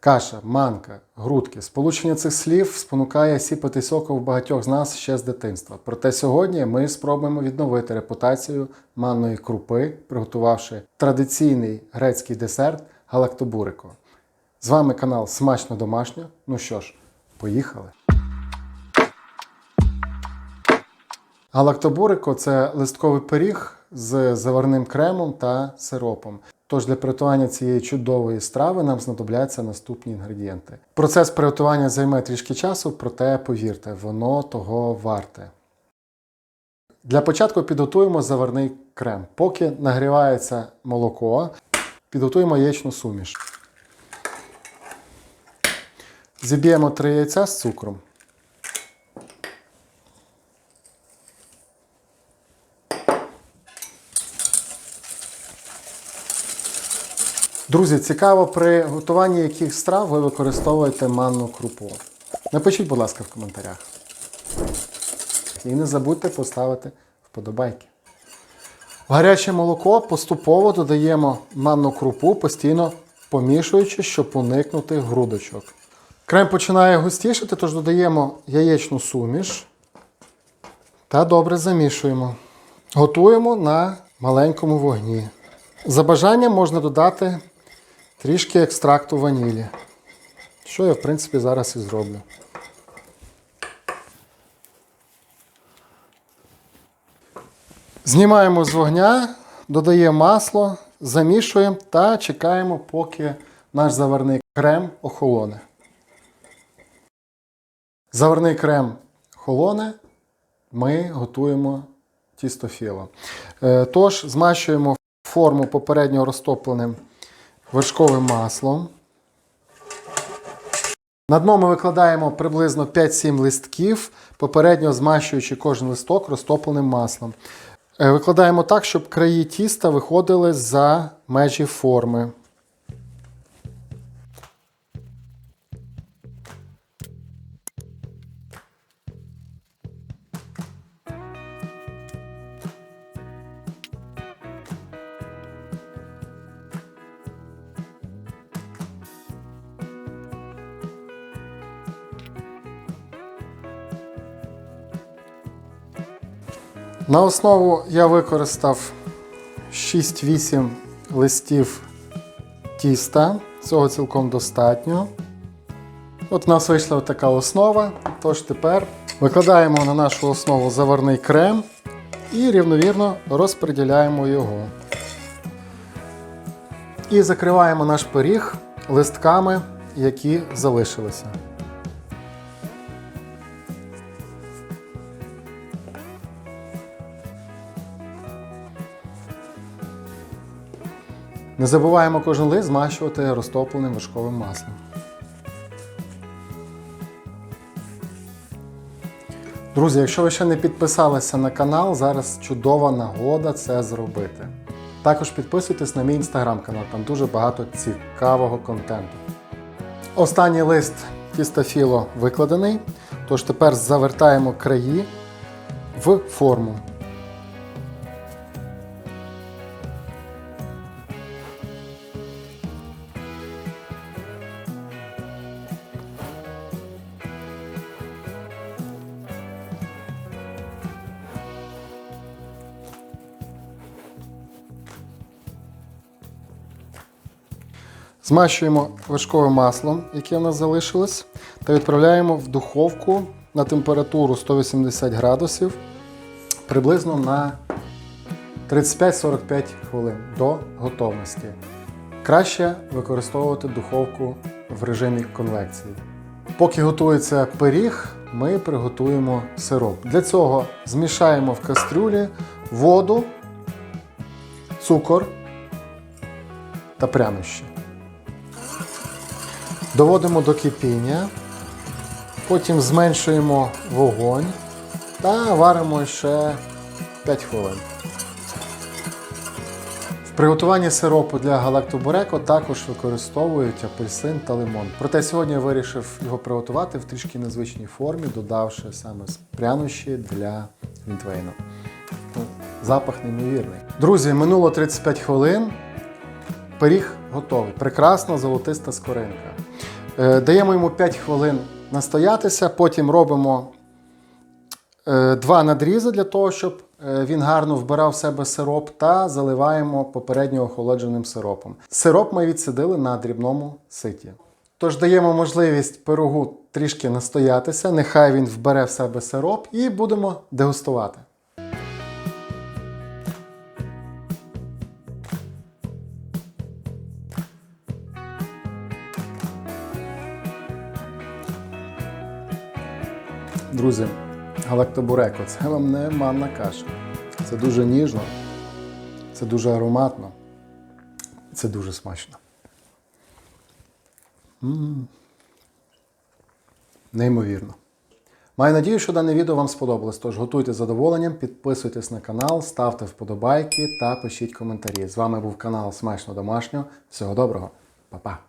Каша, манка, грудки. Сполучення цих слів спонукає сіпатись око в багатьох з нас ще з дитинства. Проте сьогодні ми спробуємо відновити репутацію манної крупи, приготувавши традиційний грецький десерт галактобурико. З вами канал Смачно Домашньо. Ну що ж, поїхали! Галактобурико це листковий пиріг з заварним кремом та сиропом. Тож для приготування цієї чудової страви нам знадобляться наступні інгредієнти. Процес приготування займе трішки часу, проте повірте, воно того варте. Для початку підготуємо заварний крем. Поки нагрівається молоко, підготуємо яєчну суміш. Зіб'ємо три яйця з цукром. Друзі, цікаво, при готуванні яких страв ви використовуєте манну крупу. Напишіть, будь ласка, в коментарях. І не забудьте поставити вподобайки. В гаряче молоко поступово додаємо манну крупу, постійно помішуючи, щоб уникнути грудочок. Крем починає густішати, тож додаємо яєчну суміш та добре замішуємо. Готуємо на маленькому вогні. За бажанням можна додати трішки екстракту ванілі, що я, в принципі, зараз і зроблю. Знімаємо з вогня, додаємо масло, замішуємо та чекаємо, поки наш заварний крем охолоне. Заварний крем холоне, ми готуємо тісто філо. Е, Тож змащуємо форму попередньо розтопленим вершковим маслом. На дно ми викладаємо приблизно 5-7 листків, попередньо змащуючи кожен листок розтопленим маслом. Е, Викладаємо так, щоб краї тіста виходили за межі форми. На основу я використав 6-8 листів тіста. Цього цілком достатньо. От у нас вийшла така основа. Тож тепер викладаємо на нашу основу заварний крем і рівновірно розподіляємо його. І закриваємо наш пиріг листками, які залишилися. Не забуваємо кожен лист змащувати розтопленим вершковим маслом. Друзі, якщо ви ще не підписалися на канал, зараз чудова нагода це зробити. Також підписуйтесь на мій інстаграм-канал, там дуже багато цікавого контенту. Останній лист тістофіло викладений, тож тепер завертаємо краї в форму. Змащуємо вершковим маслом, яке в нас залишилось, та відправляємо в духовку на температуру 180 градусів приблизно на 35-45 хвилин до готовності. Краще використовувати духовку в режимі конвекції. Поки готується пиріг, ми приготуємо сироп. Для цього змішаємо в кастрюлі воду, цукор та прянощі. Доводимо до кипіння, потім зменшуємо вогонь та варимо ще 5 хвилин. В приготуванні сиропу для галактобуреко також використовують апельсин та лимон. Проте сьогодні я вирішив його приготувати в трішки незвичній формі, додавши саме прянощі для глінтвейну. Ну, Запах неймовірний. Друзі, минуло 35 хвилин. Пиріг готовий. Прекрасна золотиста скоринка. Е, Даємо йому 5 хвилин настоятися, потім робимо е, два надрізи для того, щоб е, він гарно вбирав в себе сироп, та заливаємо попередньо охолодженим сиропом. Сироп ми відсидили на дрібному ситі. Тож даємо можливість пирогу трішки настоятися, нехай він вбере в себе сироп і будемо дегустувати. Друзі, галактобуреко це вам не манна каша. Це дуже ніжно, це дуже ароматно, це дуже смачно. М. Неймовірно. Маю надію, що дане відео вам сподобалось. Тож готуйте задоволенням, підписуйтесь на канал, ставте вподобайки та пишіть коментарі. З вами був канал Смачно Домашньо. Всього доброго, Па-па!